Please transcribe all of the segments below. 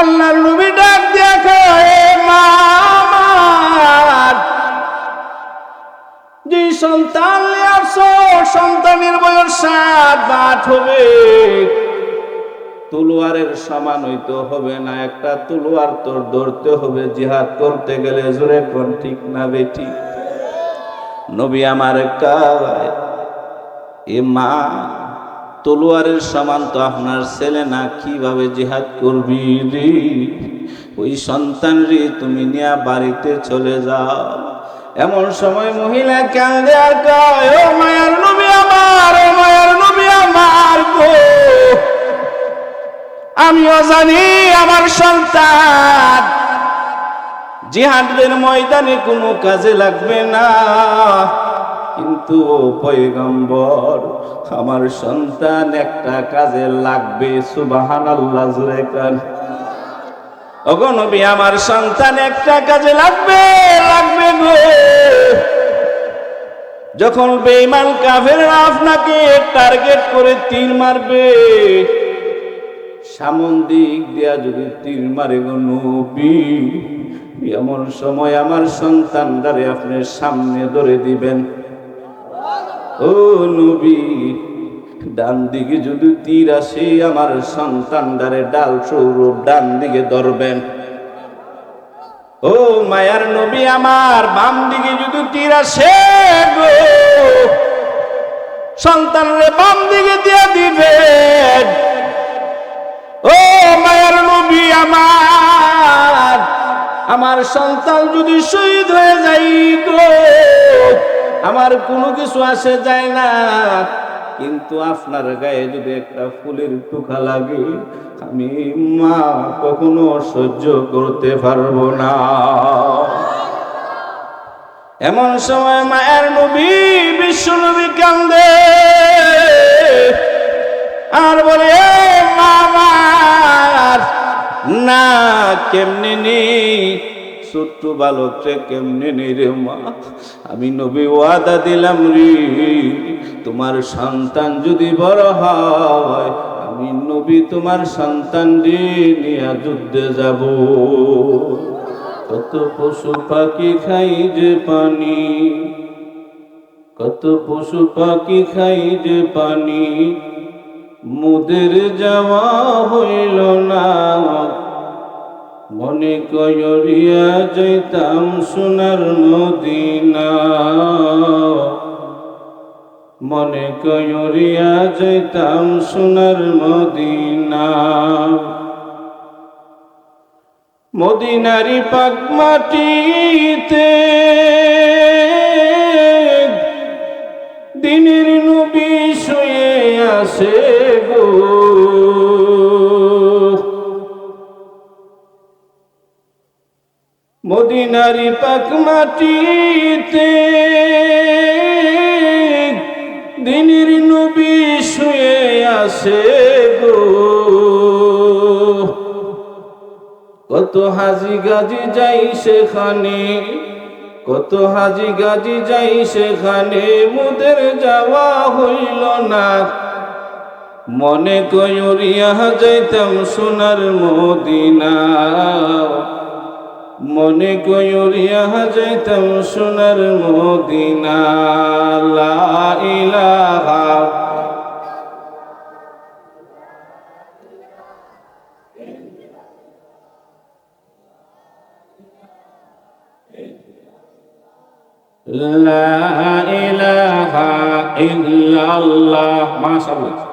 আল্লাহর নবী ডাক কয় মা যে সন্তান আসো, সন্তানের বয়স সাত বা আট হবে। তলোয়ারের সমান হইতে হবে না, একটা তলোয়ার তোর ধরতে হবে, জিহাদ করতে গেলে জোরে কোন ঠিক না বেটি নবী আমার কায়, এ মা তলোয়ারের সমান তো আপনার ছেলে না, কীভাবে জিহাদ করবি রে? ওই সন্তান রে, তুমি নিয়া বাড়িতে চলে যাও। এমন সময় মহিলা কান্দে কয়, ও মায়ার নবী আমার, ও মায়ার নবী আমার গো। আমিও জানি আমার সন্তান। জিহাদের ময়দানে কোনো কাজে লাগবে না। কিন্তু পয়গম্বর, আমার সন্তান একটা কাজে লাগবে সুবাহান আল্লাহ জুড়ে কান অগনবী আমার সন্তান একটা কাজে লাগবে লাগবে গো। যখন বেঈমান কাফেররা আপনাকে টার্গেট করে তীর মারবে, সামন দিক দিয়া যদি তীর মারে গো নবী, এমন সময় আমার সন্তানদারে আপনি সামনে ধরে দিবেন। ও নবী, ডান দিকে যদি তীর আসে, আমার সন্তান সন্তানদারে ডাল সৌর ডান দিকে ধরবেন। ও মায়ার নবী, আমার বাম দিকে যদি তীর আসে গো সন্তানরে বাম দিকে দিয়ে দিবেন। ও মায়ার নবী, আমার আমার সন্তান যদি শহীদ হয়ে যাই গো আমার কোনো কিছু আসে যায় না। কিন্তু আপনার গায়ে যদি একটা ফুলের টুকা লাগে, আমি মা, কখনো সহ্য করতে পারব না। এমন সময় মায়ের নবী, বিশ্ব নবী কান্দে। আর বলে, "এ মা না কেমনে নেই? ছোট্ট বালককে কেমনে নেই রে মা? আমি নবী ওয়াদা দিলাম রে, তোমার সন্তান যদি বড় হয়, আমি নবী তোমার সন্তান নিয়ে যুদ্ধে যাব। কত পশু পাখি খাই যে পানি, কত পশু পাখি খাই যে পানি, মুদের যাওয়া হইল না। মনে কয়রিয়া যাইতাম সোনার মদিনা। মনে কয়রিয়া যাইতাম সোনার মদিনা। মদিনারি পাক মাটিতে দিনের নবী শুয়ে আসে গো। মদিনারি পাক মাটিতে দিনের নবী শুয়ে আসে গো। কত হাজি গাজি যাই সেখানে, কত হাজি গাজি যাই সেখানে, মুদের যাওয়া হইল না। মনে কয়রিয়া যাইতাম সোনার মদিনা। মনে কয়রিয়া যাইতাম সোনার মদিনা লা ইলাহা لا إله إلا الله ما شاء الله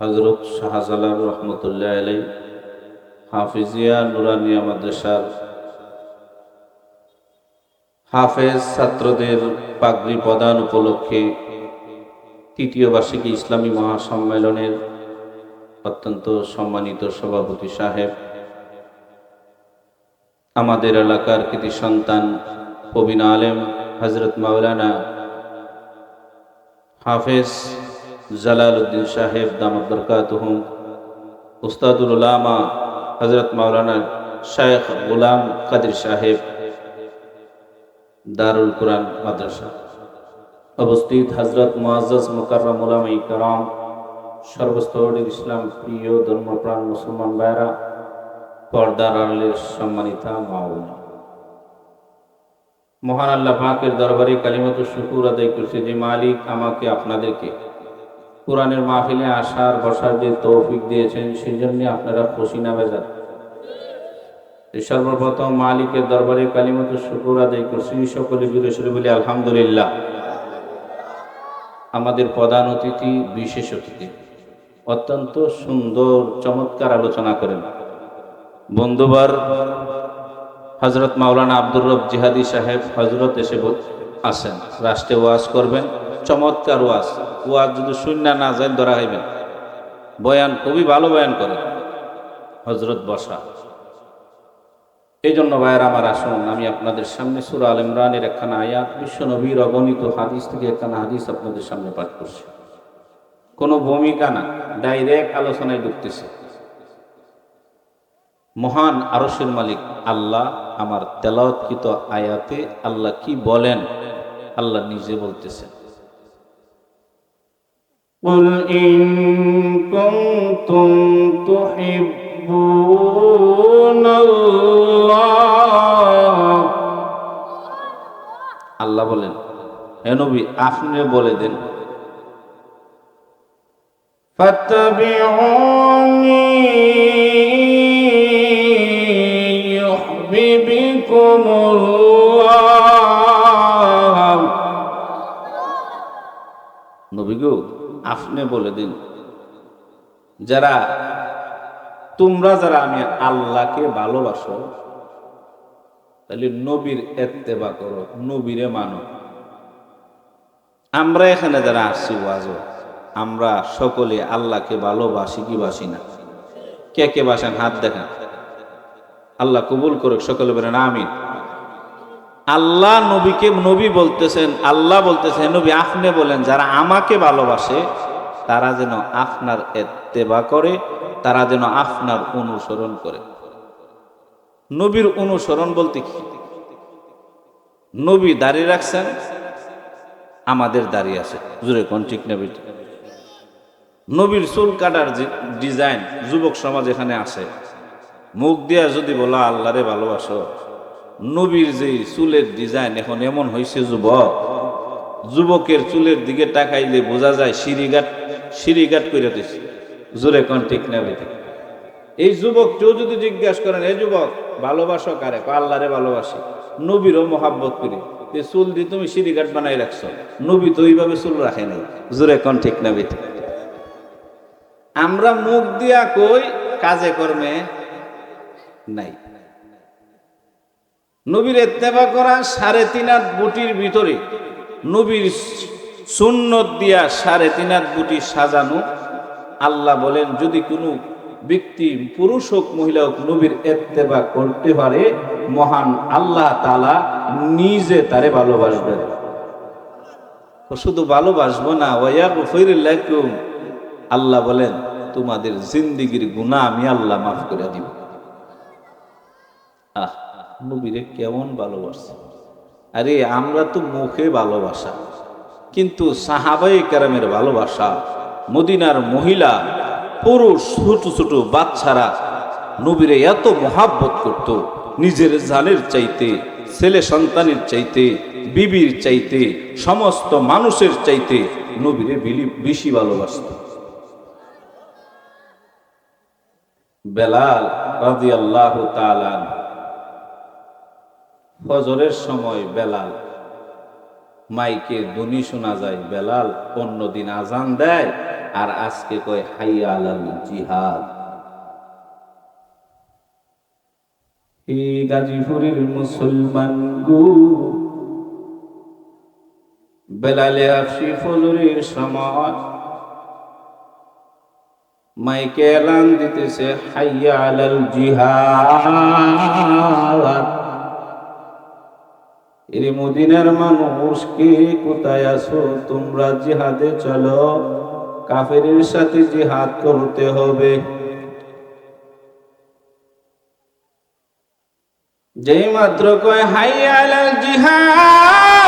হজরত শাহজালাল রহমতুল্লাহ আলাই হাফিজিয়া নুরানিয়া মাদ্রাসার হাফেজ ছাত্রদের পাগড়ি প্রদান উপলক্ষে তৃতীয় বার্ষিকী ইসলামী মহাসম্মেলনের অত্যন্ত সম্মানিত সভাপতি সাহেব, আমাদের এলাকার কৃতি সন্তান প্রবীণ আলেম হজরত মাওলানা হাফেজ জালাল উদ্দিন সাহেব দামদ বরকাত উস্তাদুল উলামা হজরত মাওলানা শায়েখ গুলাম কাদির সাহেব দারুল কুরআন মাদ্রাসা। অবস্থিত হজরত মোয়াজ মোকাররম উলামাই কারাম, সর্বস্তরের ইসলাম প্রিয় ধর্মপ্রাণ মুসলমান ভাইরা পর্দার আলের সম্মানিতা মাওলানা। মহান আল্লাহ পাকের দরবারে কালিমত শুকুর আদায় করছে যে মালিক আমাকে আপনাদেরকে কোরআনের মাহফিলে আসার, বসার যে তৌফিক দিয়েছেন সেই জন্য আপনারা খুশি না এই সর্বপ্রথম মালিকের দরবারে কালিমত শুকুর আদায় করছি। সকলে শুরু বলি, আলহামদুলিল্লাহ। আমাদের প্রধান অতিথি, বিশেষ অতিথি, অত্যন্ত সুন্দর, চমৎকার আলোচনা করেন। বন্ধুবার হজরত মাওলানা আব্দুর রব জিহাদি সাহেব হজরত এসে আসেন। রাষ্ট্রে ওয়াজ করবেন, চমৎকার ওয়াজ। ওয়াজ যদি শূন্য না যায়, ধরা হইবেন বয়ান খুবই ভালো বয়ান করেন হজরত বসা। এই জন্য ভাইয়ের আমার আসুন, আমি আপনাদের সামনে সুরা আল ইমরানের একখানা আয়াত, বিশ্ব নবীর অগণিত হাদিস থেকে একখানা হাদিস আপনাদের সামনে পাঠ করছি। কোনো ভূমিকা না, ডাইরেক্ট আলোচনায় ঢুকতেছে। মহান আরসের মালিক, আল্লাহ আমার তেলাওয়াতকৃত আয়াতে আল্লাহ কি বলেন? আল্লাহ নিজে বলতেছেন। قل إن كنتم تحبون الله আল্লাহ বলেন হে নবী আপনি বলে দেন فاتبعوني يحببكم الله নবী গো আপনি বলে দিন। যারা, তোমরা যারা আমি আল্লাহকে ভালোবাসো, তাহলে নবীর এত্তেবা করো, নবীরে মানো। আমরা এখানে যারা আসছি ওয়াজ, আমরা সকলে আল্লাহকে ভালোবাসি কি বাসি না? কে কে বাসেন? হাত দেখান। আল্লাহ কবুল করুক, সকলে বলেন, আমিন। আল্লাহ নবীকে নবী বলতেছেন, আল্লাহ বলতেছেন নবী, আপনি বলেন, যারা আমাকে ভালোবাসে, তারা যেন আপনার এত্তেবা করে, তারা যেন আপনার অনুসরণ করে। নবীর অনুসরণ বলতে কি? নবী দাঁড়িয়ে রাখছেন, আমাদের দাঁড়িয়ে আছে। জুড়ে কোন ঠিক নেবে নবীর চুল কাটার ডিজাইন যুবক সমাজ এখানে আসে মুখ দিয়া যদি বলা, আল্লাহরে ভালোবাসো নবীর যে চুলের ডিজাইন এখন এমন হয়েছে যুবক। যুবকের চুলের দিকে তাকাইলে বোঝা যায় সিঁড়িঘাট সিঁড়িঘাট করে দিছে। জোরে কোন, ঠিক নেবে এই যুবক, কেউ যদি জিজ্ঞাসা করেন এই যুবক, ভালোবাসো কারে? আল্লাহরে ভালোবাসি। নবীরও মহাব্বত করি। চুল দিয়ে তুমি সিঁড়িঘাট বানাই রাখছো। নবী তো এইভাবে চুল রাখে নাই। জোরে কোন, ঠিক না আমরা মুখ দিয়া কই, কাজে কর্মে নাই। নবীর এত্তেবা করা সাড়ে তিন হাত বুটির ভিতরে নবীর সুন্নত দিয়া সাড়ে তিন হাত বুটি সাজানো। আল্লাহ বলেন, যদি কোনো ব্যক্তি, পুরুষ হোক, মহিলা হোক, নবীর এত্তেবা করতে পারে, মহান আল্লাহ তালা নিজে তারে ভালোবাসবেন। শুধু ভালোবাসবো না আল্লাহ বলেন, তোমাদের জিন্দিগির গুনাহ আমি আল্লাহ মাফ করে দিব। আহ নবীরে কেমন ভালোবাসছে আরে, আমরা তো মুখে ভালোবাসা, কিন্তু সাহাবাই কেরামের ভালোবাসা, মদিনার মহিলা, পুরুষ, ছোট ছোট বাচ্চারা নবীরে এত মহাব্বত করত, নিজের জানের চাইতে, ছেলে সন্তানের চাইতে, বিবির চাইতে, সমস্ত মানুষের চাইতে নবীরে বেশি ভালোবাসত। বেলাল রাজি আল্লাহ ফজরের সময় বেলাল। মাইকে ধ্বনি শোনা যায়, বেলাল অন্যদিন আজান দেয় আর আজকে কয় হাইয়া জিহাদ। গাজীপুরের মুসলমান গো। বেলালে ফজরের সময়। মাইকে এলান দিতেছে হাইয়া আলাল জিহাদ। এর মদিনার মানুষ, কে কোথায় আছো? তোমরা জিহাদে চলো। কাফের সাথে জিহাদ করতে হবে। যেই মাত্র কয় হাইয়া আলাল জিহাদ।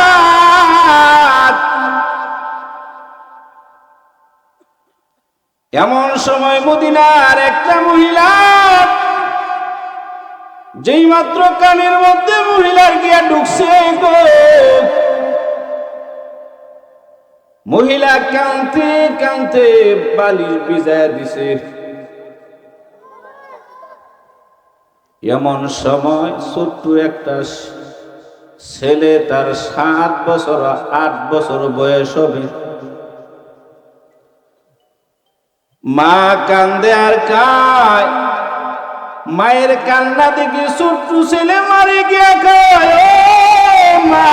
এমন সময় মদিনার একটা মহিলা যেই মাত্র কানের মধ্যে মহিলার গিয়া ঢুকছে গো। মহিলা কানতে কানতে বালিশ বিজায় দিছে। এমন সময় ছোট্ট একটা ছেলে তার সাত বছর, আট বছর বয়স হবে। মা কান্দে আর কায় মায়ের কান্না দেখে ছোট্ট ছেলে মারে গিয়া কয় মা।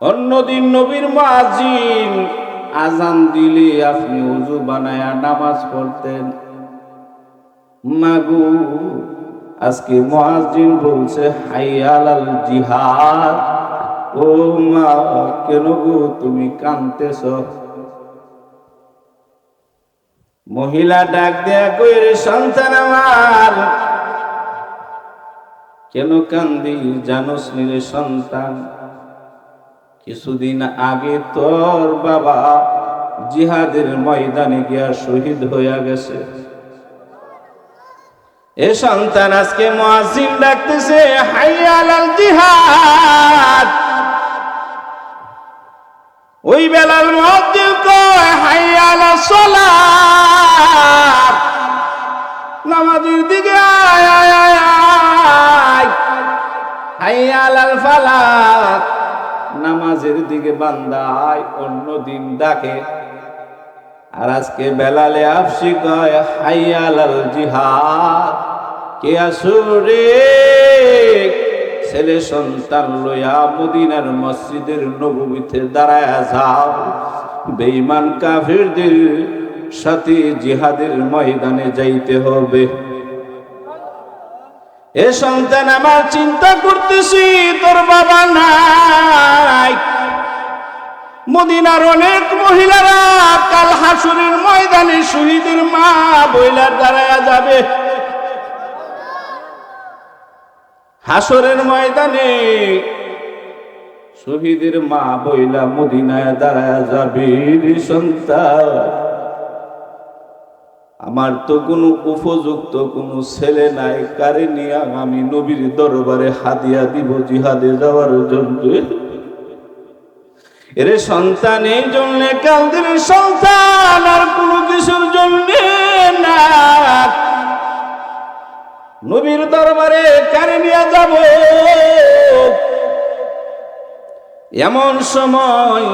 অন্যদিন নবীর মাজিন আজান দিলে আপনি উজু বানায়া নামাজ পড়তেন। মাগু, আজকে মহাজিন বলছে হাইয়াল আল জিহাদ। ও মা, কেন গো তুমি কানতেছ মহিলা ডাক দেয়া কইরে, সন্তান আমার, কেন কান্দি জানোস নিরে সন্তান? কিছুদিন আগে তোর বাবা জিহাদের ময়দানে গিয়া শহীদ হইয়া গেছে। এ সন্তান আজকে মুয়াজ্জিন ডাকতেছে হাইয়াল আল জিহাদ ওই বেলাল মুয়াজ্জিন কয় হাইয়াল সালাত। নামাজের দিকে আয় আয় আয় আয়। হাইয়াল আল ফালাত নামাজের দিকে বান্দায় অন্য দিন ডাকে। আর আজকে বেলালে আফসি কয় হাইয়াল আল জিহাদ, কে আসুরে ছেলে সন্তান লইয়া মদিনার মসজিদের নবীতে দাঁড়ায় যাও। বেঈমান কাফিরদের সাথে জিহাদের ময়দানে যাইতে হবে। এ সন্তান আমার চিন্তা করতেছি, তোর বাবা নাই। মদিনার অনেক মহিলারা কাল হাসুরের ময়দানে শহীদের মা বইলার দাঁড়ায়া যাবে। হাসরের ময়দানে শহীদের মা বইলা মদিনায় দাঁড়ায়া যাবে সন্তান। আমার তো কোনো উপযুক্ত কোনো ছেলে নাই, কারে নিয়ে আমি নবীর দরবারে হাদিয়া দিব জিহাদে যাওয়ার জন্য? এরে সন্তান, এই জন্য সন্তান আর কোনো কিছুর জন্য না। নবীর দরবারে কারে নিয়ে যাব। এমন সময়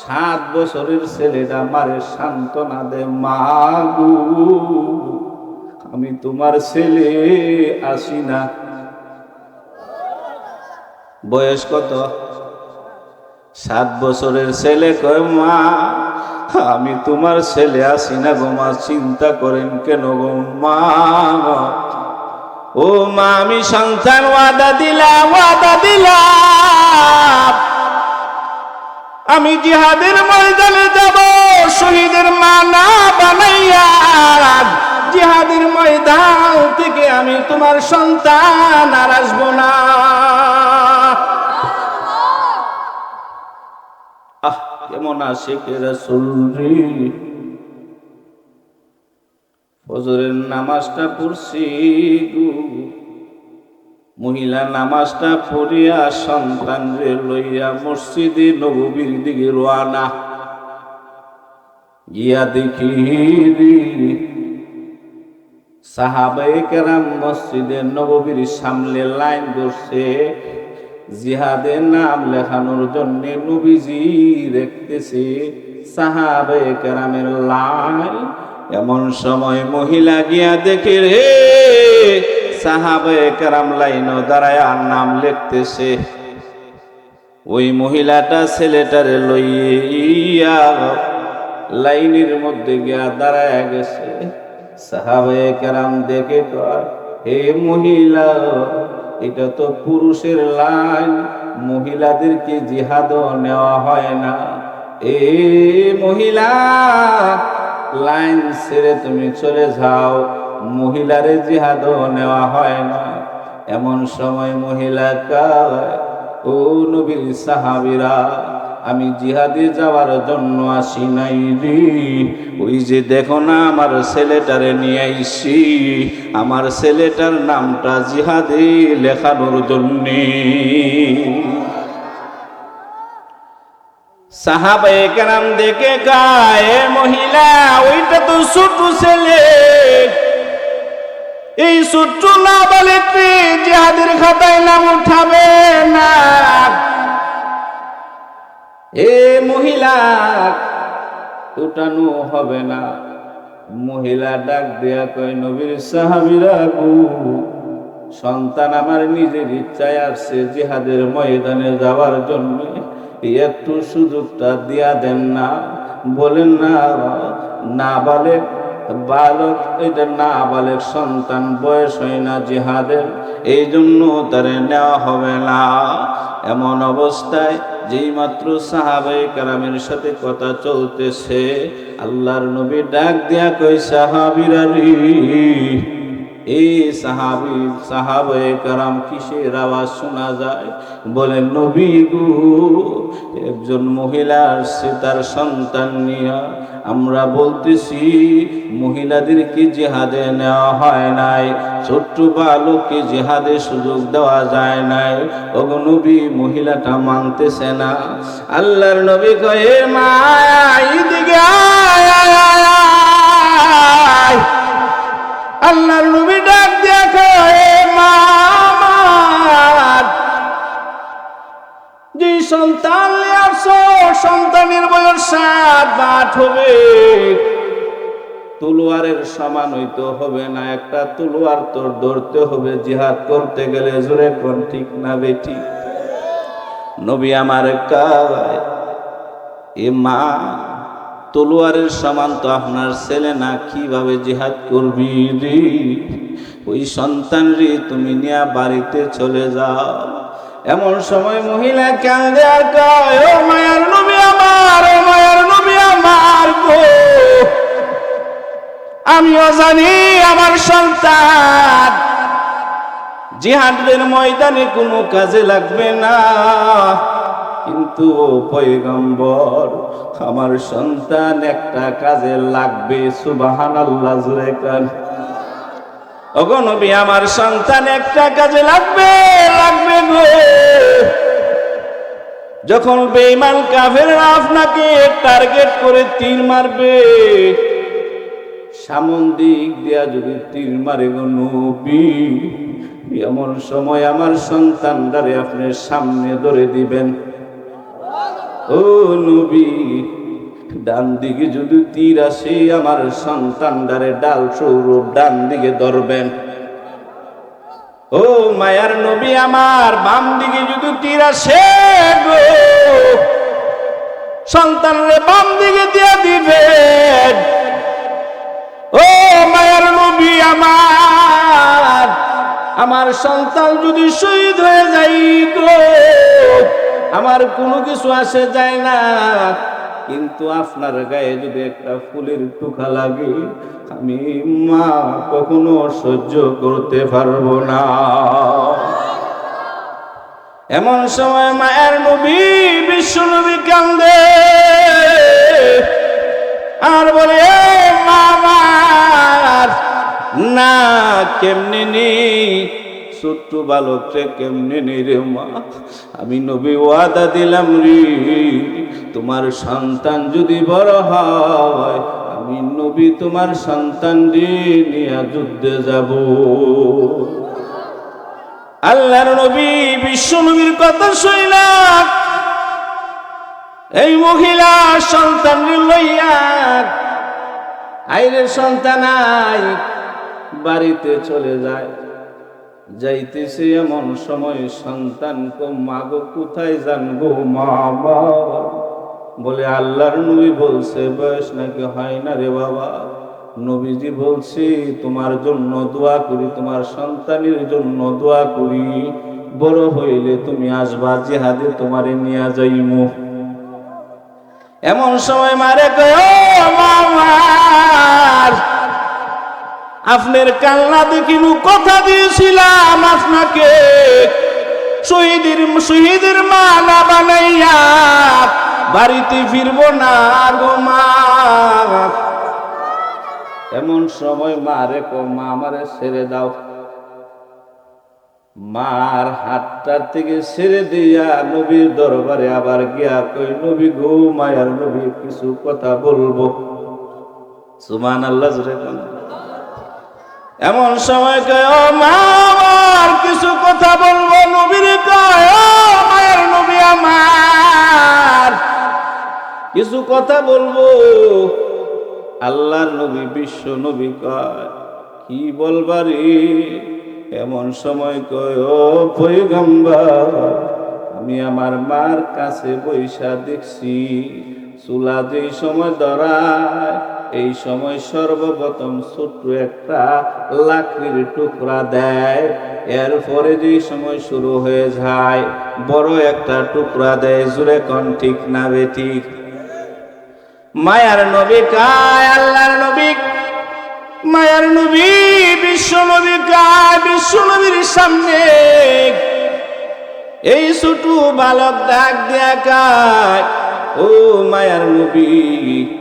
সাত বছরের ছেলেটা মারে সান্ত্বনা দে মাগু আমি তোমার ছেলে, আসি না। বয়স কত? সাত বছরের ছেলে কয়, মা আমি তোমার ছেলে আসি না গো মা, চিন্তা করেন কেন গো মা? ও মা, আমি সন্তান, ওয়াদা দিলাম ওয়াদা দিলাম। আমি জিহাদের ময়দানে যাব, শহীদের মা না বানাইয়া জিহাদের ময়দান থেকে আমি তোমার সন্তান আর আসব না। ফজরের নামাজটা পড়ছি গো। মহিলা নামাজটা পড়িয়া সন্তান লইয়া মসজিদে নববীর দিকে রোয়ানা গিয়া দেখি রে, সাহাবায়ে কেরাম মসজিদে নববীর সামনে লাইন ধরছে। জিহাদের নাম লেখানোর জন্য নবীজি দেখতেছে সাহাবে কেরামের লাইন এমন সময় মহিলা গিয়া দেখে রে, সাহাবে কেরাম লাইন দাঁড়ায় আর নাম লিখতেছে। ওই মহিলাটা ছেলেটারে লইয়া লাইনের মধ্যে গিয়া দাঁড়ায় গেছে। সাহাবে কেরাম দেখে কয়, হে মহিলা এটা তো পুরুষের লাইন, মহিলাদেরকে জিহাদও নেওয়া হয় না। এ মহিলা, লাইন ছেড়ে তুমি চলে যাও, মহিলার জিহাদও নেওয়া হয় না। এমন সময় মহিলা কয়, ও নবীর সাহাবিরা আমি জিহাদে যাওয়ার জন্য আসি নাই রে। ওই যে দেখো না, আমার ছেলেটারে নিয়ে আইসি। আমার ছেলেটার নামটা জিহাদে লেখানোর জন্যে। সাহাবে কেরাম দেখে গায়ে মহিলা, ওইটা তো ছোট ছেলে। এই ছোট্ট না বলে জিহাদের খাতায় নাম উঠাবে না। এ মহিলা, উঠানো হবে না। মহিলা ডাক দেয়া কয়, নবীর সাহাবিরা গু, সন্তান আমার নিজের ইচ্ছায় আসছে জিহাদের ময়দানে যাওয়ার জন্য। একটু সুযোগটা দিয়া দেন না। বলেন, না না বলে বালক এটা না বালক সন্তান বয়স হয় না জিহাদের এই জন্য তারে নেওয়া হবে না। এমন অবস্থায় যেই মাত্র সাহাবাই কারামের সাথে কথা চলতেছে আল্লাহর নবী ডাক দিয়া কই সাহাবিরা রে এই সাহাবি সাহাবে কারাম কিসের আওয়াজ শোনা যায়? বলেন নবী গু, একজন মহিলা আসছে তার সন্তান নিয়ে। আমরা বলতেছি, মহিলাদেরকে জেহাদে নেওয়া হয় নাই, ছোট্ট বালককে জেহাদে সুযোগ দেওয়া যায় নাই। ওগো নবী, মহিলাটা মানতেছে না। আল্লাহর নবী কয়ে মা সন্তানের বয়স সাত বা আট হবে। তলোয়ারের সমান হইতে হবে না, একটা তলোয়ার তোর ধরতে হবে, জিহাদ করতে গেলে জোরে কোন ঠিক না বেটি নবী আমার এ মা, তলোয়ারের সমান তো আপনার ছেলে না, কীভাবে জিহাদ করবি রে? ওই সন্তান রে, তুমি নিয়ে বাড়িতে চলে যাও। এমন সময় মহিলা কান্দে আর কয়, ও মায়ার নবী আমার মায়ার নবী আমার গো। আমিও জানি আমার সন্তান। জিহাদের ময়দানে কোনো কাজে লাগবে না। কিন্তু পয়গম্বর, আমার সন্তান একটা কাজে লাগবে সুবাহান আল্লাহ জুড়ে আমার সন্তান একটা কাজে লাগবে লাগবে গো। যখন বেঈমান কাফেররা আপনাকে টার্গেট করে তীর মারবে, সামন দিক দিয়া যদি তীর মারে গো নবী, এমন সময় আমার সন্তানদারে আপনি সামনে ধরে দিবেন। ও নবী, ডান দিকে যদি তীর আসে, আমার সন্তানদারে ডাল সৌরভ ডান দিকে ধরবেন। ও মায়ার নবী, আমার বাম দিকে যদি তীর আসে গো, সন্তানরে বাম দিকে দিয়ে দিবেন ও মায়ার নবী, আমার আমার সন্তান যদি শহীদ হয়ে যাই গো, আমার কোনো কিছু আসে যায় না। কিন্তু আপনার গায়ে যদি একটা ফুলের টুকা লাগে, আমি মা, কখনো সহ্য করতে পারব না। এমন সময় মায়ের নবী, বিশ্ব নবী কান্দে। আর বলে, "এ মা না কেমনি নেই? ছোট্ট বালকরে কেমনে নেই রে মা? আমি নবী ওয়াদা দিলাম রে, তোমার সন্তান যদি বড় হয়, আমি নবী তোমার সন্তান নিয়ে যুদ্ধে যাব। আল্লাহর নবী, বিশ্ব নবীর কথা শুনলাম এই মহিলা সন্তান লইয়া, আইরে সন্তান আই, বাড়িতে চলে যায়। যাইতেছে এমন সময় সন্তান কো মাগো, কোথায় যান জানব মা বাবা বলে, আল্লাহর নবী বলছে, বয়স নাকি হয় না রে বাবা? নবীজি বলছি, তোমার জন্য দোয়া করি, তোমার সন্তানের জন্য দোয়া করি। বড় হইলে তুমি আসবা, জিহাদে তোমারে নিয়ে যাইমু। এমন সময় মারে কয় মামার আপনার কান্না দেখিনু কথা দিয়েছিলাম আপনাকে। শহীদের শহীদের মা না বানাইয়া বাড়িতে ফিরবো না গো মা। এমন সময় মা রে কো, মা আমারে ছেড়ে দাও। মার হাতটার থেকে ছেড়ে দিয়া নবীর দরবারে আবার গিয়া কই, নবী গো, মায়ার নবী, কিছু কথা বলব। সুমান আল্লাহ এমন সময় কয় মা আমার কিছু কথা বলব? নবীর কয় মায়ের নবী আমার, কিছু কথা বলব? আল্লাহ নবী, বিশ্ব নবী কয়, কি বলবারি এমন সময় কয়, ও পৈগম্বর আমি আমার মার কাছে বৈশা দেখছি, চুলা যেই সময় ধরায় এই সময় সর্বপ্রথম ছোট্ট একটা লাকড়ির টুকরা দেয়। এরপরে যেই সময় শুরু হয়ে যায়। বড় একটা টুকরা দেয় জুড়ে কন, ঠিক না বে ঠিক? মায়ার নবী কায়, আল্লাহর নবী। মায়ার নবী বিশ্ব নবী কায়, বিশ্ব নবীর সামনে। এই ছোট বালক ডাক দেয়া কায়, ও মায়ার নবী।